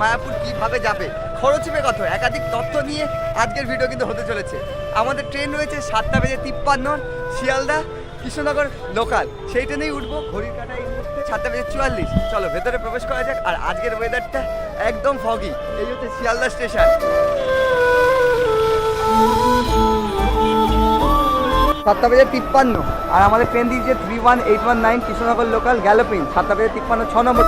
মায়াপুর কীভাবে যাবে? খরচ হবে কত? একাধিক তথ্য নিয়ে আজকের ভিডিও কিন্তু হতে চলেছে। আমাদের ট্রেন রয়েছে সাতটা বেজে তিপ্পান্ন, শিয়ালদা, কৃষ্ণনগর লোকাল সেই ট্রেনেই উঠবো, ঘড়ির কাটা সাতটা বেজে চুয়াল্লিশ। চলো, ভেতরে প্রবেশ করা যাক, আর আজকের ওয়েদারটা একদম ফগি এই হচ্ছে শিয়ালদা স্টেশন সাতটা বেজে তিপ্পান্ন, আর আমাদের ট্রেন দিয়েছে three one eight one nine Krishnanagar local galloping সাতটা বেজে তিপ্পান্ন, ছ নম্বর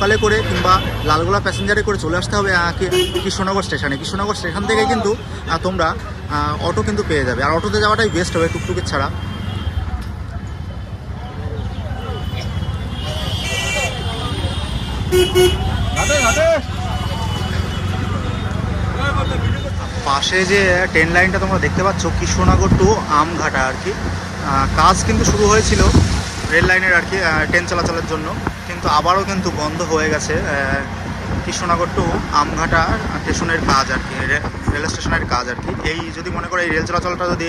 লোকালে করে কিংবা লালগোলা প্যাসেঞ্জারে করে চলে আসতে হবে কৃষ্ণনগর স্টেশনে। কৃষ্ণনগর স্টেশন থেকে কিন্তু তোমরা অটো কিন্তু পেয়ে যাবে। আর অটোতে যাওয়াটাই বেস্ট হবে টুকটুকির ছাড়া। পাশে যে ট্রেন লাইনটা তোমরা দেখতে পাচ্ছ, কৃষ্ণনগর টু আমঘাটা আর কি। কাজ কিন্তু শুরু হয়েছিল রেল লাইনের আর কি ট্রেন চলাচলের জন্য। কিন্তু আবারও কিন্তু বন্ধ হয়ে গেছে কৃষ্ণনগর টু আমঘাটা স্টেশনের কাজ আর কি রেল স্টেশনের কাজ আর কি। এই যদি মনে করো এই রেল চলাচলটা যদি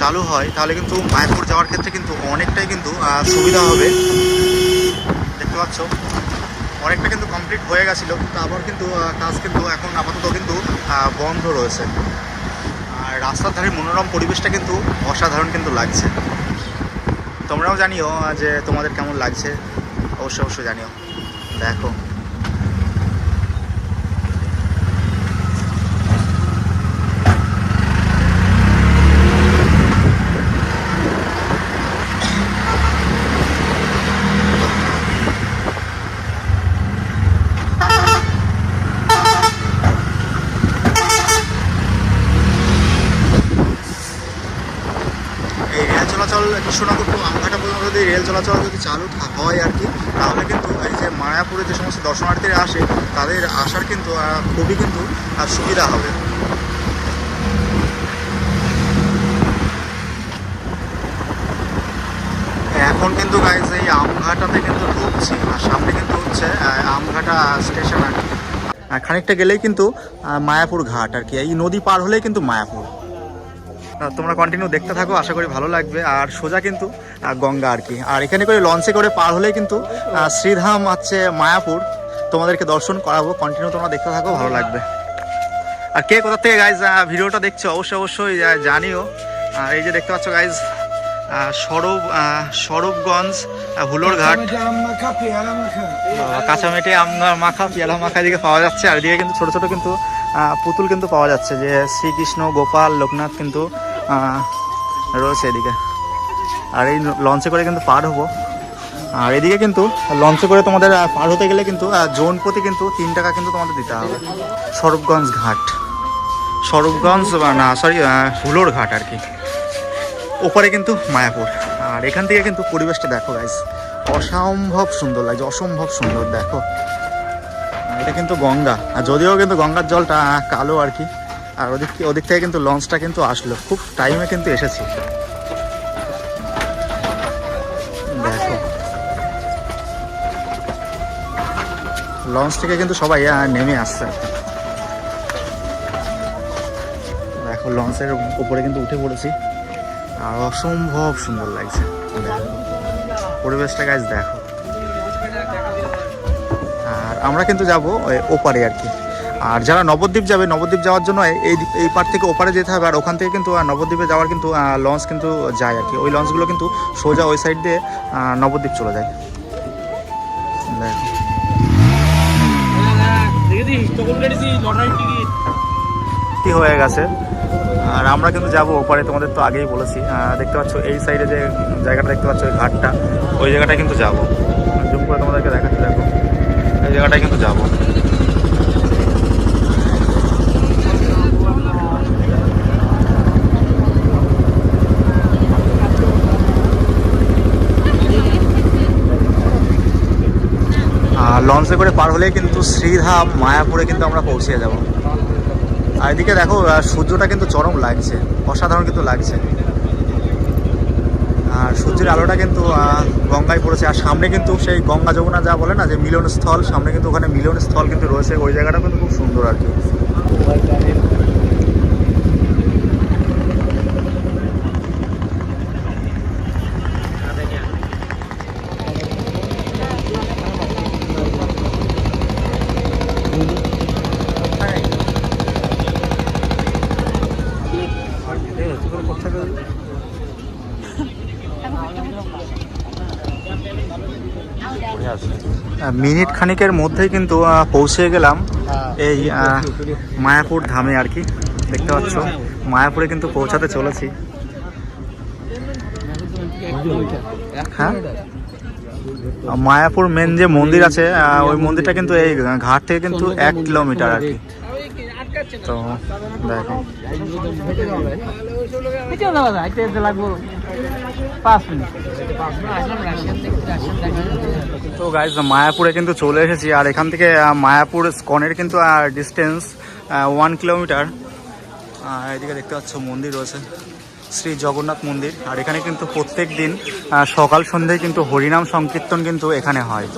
চালু হয়, তাহলে কিন্তু মায়াপুর যাওয়ার ক্ষেত্রে কিন্তু অনেকটাই কিন্তু সুবিধা হবে। দেখতে পাচ্ছ, অনেকটা কিন্তু কমপ্লিট হয়ে গেছিল, কিন্তু আবার কিন্তু কাজ কিন্তু এখন আপাতত কিন্তু বন্ধ রয়েছে। আর রাস্তার ধারে মনোরম পরিবেশটা কিন্তু অসাধারণ কিন্তু লাগছে। তোমরাও জানিও যে তোমাদের কেমন লাগছে। অবশ্যই অবশ্যই জানিও। দেখো। এই রেল চলাচল কৃষ্ণনগর টু যদি রেল চলাচল যদি চালু হয় আর কি, তাহলে কিন্তু এই যে মায়াপুরে যে সমস্ত দর্শনার্থীরা আসে, তাদের আসার কিন্তু খুবই কিন্তু সুবিধা হবে। এখন কিন্তু গাইজ এই আমঘাটাতে কিন্তু ঢুকছি, আর সামনে কিন্তু হচ্ছে আমঘাটা স্টেশন আর কি। খানিকটা গেলেই কিন্তু মায়াপুর ঘাট আর কি, এই নদী পার হলেই কিন্তু মায়াপুর। তোমরা কন্টিনিউ দেখতে থাকো আশা করি ভালো লাগবে। আর সোজা কিন্তু গঙ্গা আর কি। আর এখানে করে লঞ্চে করে পার হলেই কিন্তু শ্রীধাম হচ্ছে মায়াপুর। তোমাদেরকে দর্শন করাবো কন্টিনিউ তোমরা দেখতে থাকো ভালো লাগবে। আর কে কোথা থেকে গাইজ ভিডিওটা দেখছ অবশ্যই অবশ্যই জানিও। আর এই যে দেখতে পাচ্ছ গাইজ সরব সরবগঞ্জ আহ, হুলোর ঘাট বাবা, কাঁচামেটে আম মাখা পেয়ালা মাখা এদিকে পাওয়া যাচ্ছে। আর এদিকে কিন্তু ছোট ছোট কিন্তু পুতুল কিন্তু পাওয়া যাচ্ছে। যে শ্রীকৃষ্ণ গোপাল লোকনাথ কিন্তু রয়েছে এদিকে। আর এই লঞ্চে করে কিন্তু পার হব। আর এদিকে কিন্তু লঞ্চে করে তোমাদের পার হতে গেলে কিন্তু জোন প্রতি কিন্তু তিন টাকা কিন্তু তোমাদের দিতে হবে। সরবগঞ্জ ঘাট। সরবগঞ্জ বা না সরি হুলোর ঘাট আর কি। ওপারে কিন্তু মায়াপুর। আর এখান থেকে কিন্তু পরিবেশটা দেখো গাইজ অসম্ভব সুন্দর লাগছে, অসম্ভব সুন্দর, দেখো। এটা কিন্তু গঙ্গা। আর যদিও কিন্তু গঙ্গার জলটা কালো আর কি। আর ওদিক ওদিক থেকে কিন্তু লঞ্চটা কিন্তু আসলো। খুব টাইমে কিন্তু এসেছি। দেখো। লঞ্চ থেকে কিন্তু সবাই নেমে আসছে। দেখো, লঞ্চের উপরে কিন্তু উঠে পড়েছি। আর অসম্ভব সুন্দর লাগছে। পরিবেশটা গাছ দেখো। আর আমরা কিন্তু যাব ওপারে আর কি। আর যারা নবদ্বীপ যাবে, নবদ্বীপ যাওয়ার জন্য এই এই পার থেকে ওপারে যেতে হবে, আর ওখান থেকে কিন্তু নবদ্বীপে যাওয়ার কিন্তু লঞ্চ কিন্তু যায় আর কি। ওই লঞ্চগুলো কিন্তু সোজা ওই সাইড দিয়ে নবদ্বীপ চলে যায়। কি হয়ে গেছে? আর আমরা কিন্তু যাব ওপারে, তোমাদের তো আগেই বলেছি। দেখতে পাচ্ছ, এই সাইডে যে জায়গাটা দেখতে পাচ্ছ, ওই ঘাটটা, ওই জায়গাটায় কিন্তু যাব। জুম করে তোমাদেরকে দেখাচ্ছি, দেখো। এই জায়গাটায় কিন্তু যাব আর লঞ্চে করে পার হলে কিন্তু শ্রীধাম, মায়াপুরে কিন্তু আমরা পৌঁছে যাব। আর এদিকে দেখো সূর্যটা কিন্তু চরম লাগছে, অসাধারণ কিন্তু লাগছে। আর সূর্যের আলোটা কিন্তু গঙ্গায় পড়েছে। আর সামনে কিন্তু সেই গঙ্গা যমুনা যা বলে না, যে মিলনস্থল, সামনে কিন্তু ওখানে মিলনস্থল কিন্তু রয়েছে। ওই জায়গাটা কিন্তু খুব সুন্দর আর কি। মিনিট খানিকের মধ্যেই কিন্তু পৌঁছে গেলাম এই মায়াপুর ধামে আর কি। দেখতে পাচ্ছ মায়াপুরে কিন্তু পৌঁছাতে চলেছি। হ্যাঁ? মায়াপুর মেন যে মন্দির আছে ওই মন্দিরটা কিন্তু এই ঘাট থেকে কিন্তু এক কিলোমিটার আর কি। তো দেখো। লাগবো পাঁচ মিনিট। তো গাইজ মায়াপুরে কিন্তু চলে এসেছি আর এখান থেকে মায়াপুর স্কনের কিন্তু ডিস্টেন্স ওয়ান কিলোমিটার এদিকে দেখতে পাচ্ছ মন্দির রয়েছে, শ্রী জগন্নাথ মন্দির। আর এখানে কিন্তু প্রত্যেক দিন সকাল সন্ধ্যায় কিন্তু হরিনাম সংকীর্তন কিন্তু এখানে হয়।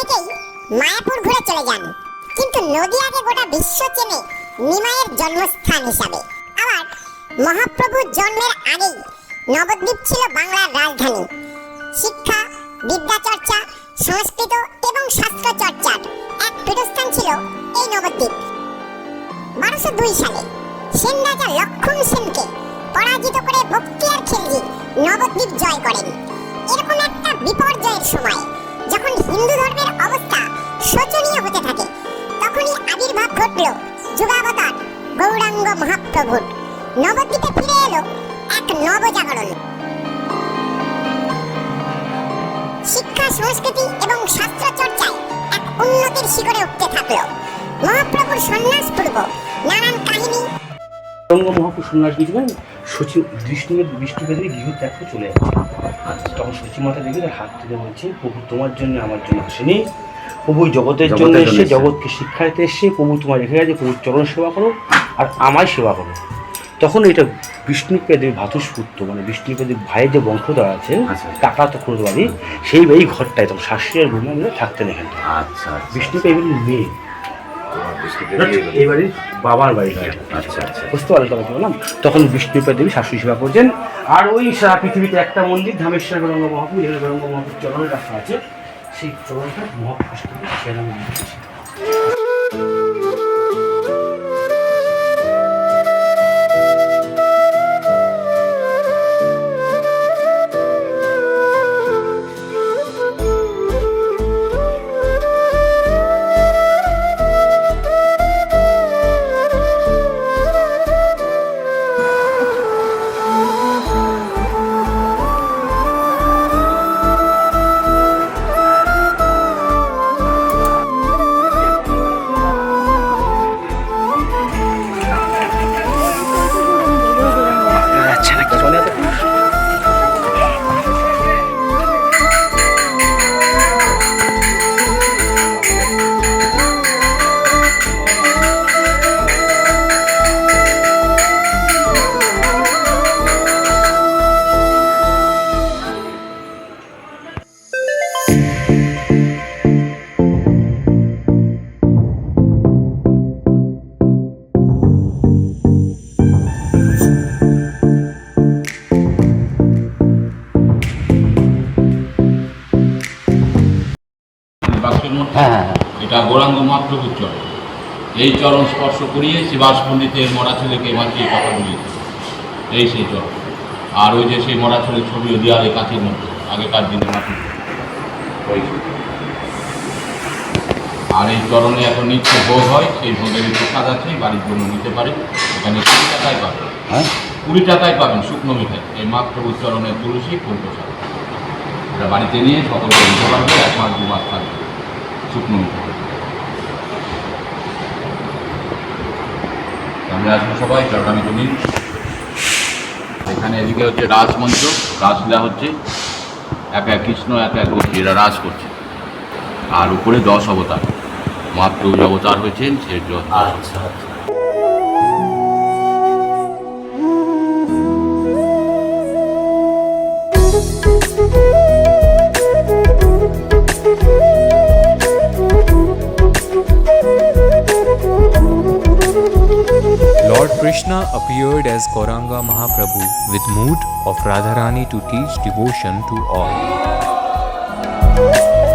অনেকেই মায়াপুর ঘুরে চলে যান। কিন্তু নদিয়াকে গোটা বিশ্ব চেনে নিমাইয়ের জন্মস্থান হিসাবে। আবার মহাপ্রভুর জন্মের আগেই নবদ্বীপ ছিল বাংলার রাজধানী। শিক্ষা, বিদ্যা চর্চা, সংস্কৃত এবং শাস্ত্র চর্চার এক পীঠস্থান ছিল এই নবদ্বীপ। বারোশো দুই সালে সেন রাজা লক্ষণ সেনকে পরাজিত করে বক্তিয়ার খিলজি নবদ্বীপ জয় করেন। এরকম একটা বিপর্যয়ের সময় যখন হিন্দু ধর্মের অবস্থা শোচনীয় হতে থাকে, তখনই আবির্ভাব ঘটল যুগাবতার গৌরাঙ্গ মহাপ্রভুর। নবদ্বীপে ফিরে এলো এক নবজাগরণ শিক্ষা, সংস্কৃতি এবং শাস্ত্র চর্চায় এক উন্নতির শিখরে উঠতে থাকল। মহাপ্রভুর সন্ন্যাস পূর্ব, নানান কাহিনী। গঙ্গ মহাপুর সন্ন্যাস দিয়েছিলেন সচি বিষ্ণুয়ের বিষ্ণুকে গৃহ ত্যাগ চলে যাচ্ছে তখন সচি দেখে তার হাত তুলে বলছে প্রভু তোমার জন্য আমার জন্য আসেনি। প্রভু জগতের জন্য এসে। জগৎকে শিক্ষা দিতে এসে প্রভু তোমার রেখে গেছে প্রভুর চরণ সেবা করো আর আমায় সেবা করো। তখন এটা বিষ্ণুপ্রিয়া দেবী ভাতুষপুত্র মানে বিষ্ণুপ্রিয়া দেবী ভাইয়ের যে বংশধর আছে আচ্ছা। কাকা তো বাড়ি সেই এই ঘরটায় তখন শাশুড়ি আর বৌমা মিলে থাকতেন এখানে। আচ্ছা আচ্ছা বিষ্ণুপ্রিয়া মেয়ে। এই বাড়ির বাবার বাড়ি আচ্ছা আচ্ছা। বুঝতে পারলেন তবে কি বললাম? তখন বিষ্ণুপ্রিয়া দেবী শাশুড়ি সেবা করছেন। আর ওই সারা পৃথিবীতে একটা মন্দির ধামেশ্বর গৌরঙ্গ মহাপুর এখানে গৌরঙ্গ মহাপুর চরণের রাখা আছে সেই চরণটা মহাপুর সেরা মন্দির মহাপ্রভুর চরণ এই চরণ স্পর্শ করিয়ে শিবাস পণ্ডিতের মরা ছেলেকে বাঁচিয়ে কথা বলিয়েছে। এই সেই চরণ আর ওই যে সেই মরা ছেলের ছবিও দেওয়ালে কাছের মধ্যে আগেকার দিনে মাটি। ওই আর এই চরণে এখন নিত্য ভোগ হয় সেই ভোগের প্রসাদ আছে বাড়ির জন্য নিতে পারে এখানে কুড়ি টাকায় পাবেন। হ্যাঁ? কুড়ি টাকায় পাবেন শুকনো মিঠাই। এই মহাপ্রভুর চরণে তুলসী ফুল প্রসাদ এটা বাড়িতে নিয়ে সকলকে দিতে পারবে এক মাস দু মাস থাকবে। শুকনো মিঠাই। আমরা আসব সবাই চরণামি করি এখানে এদিকে হচ্ছে রাজমঞ্চ, রাসলীলা হচ্ছে। এক এক কৃষ্ণ, এক এক এরা রাজ করছে। আর উপরে দশ অবতার। যে অবতার হয়েছেন সে দশ আচ্ছা। Lord Krishna appeared as Kauranga Mahaprabhu with mood of Radharani to teach devotion to all.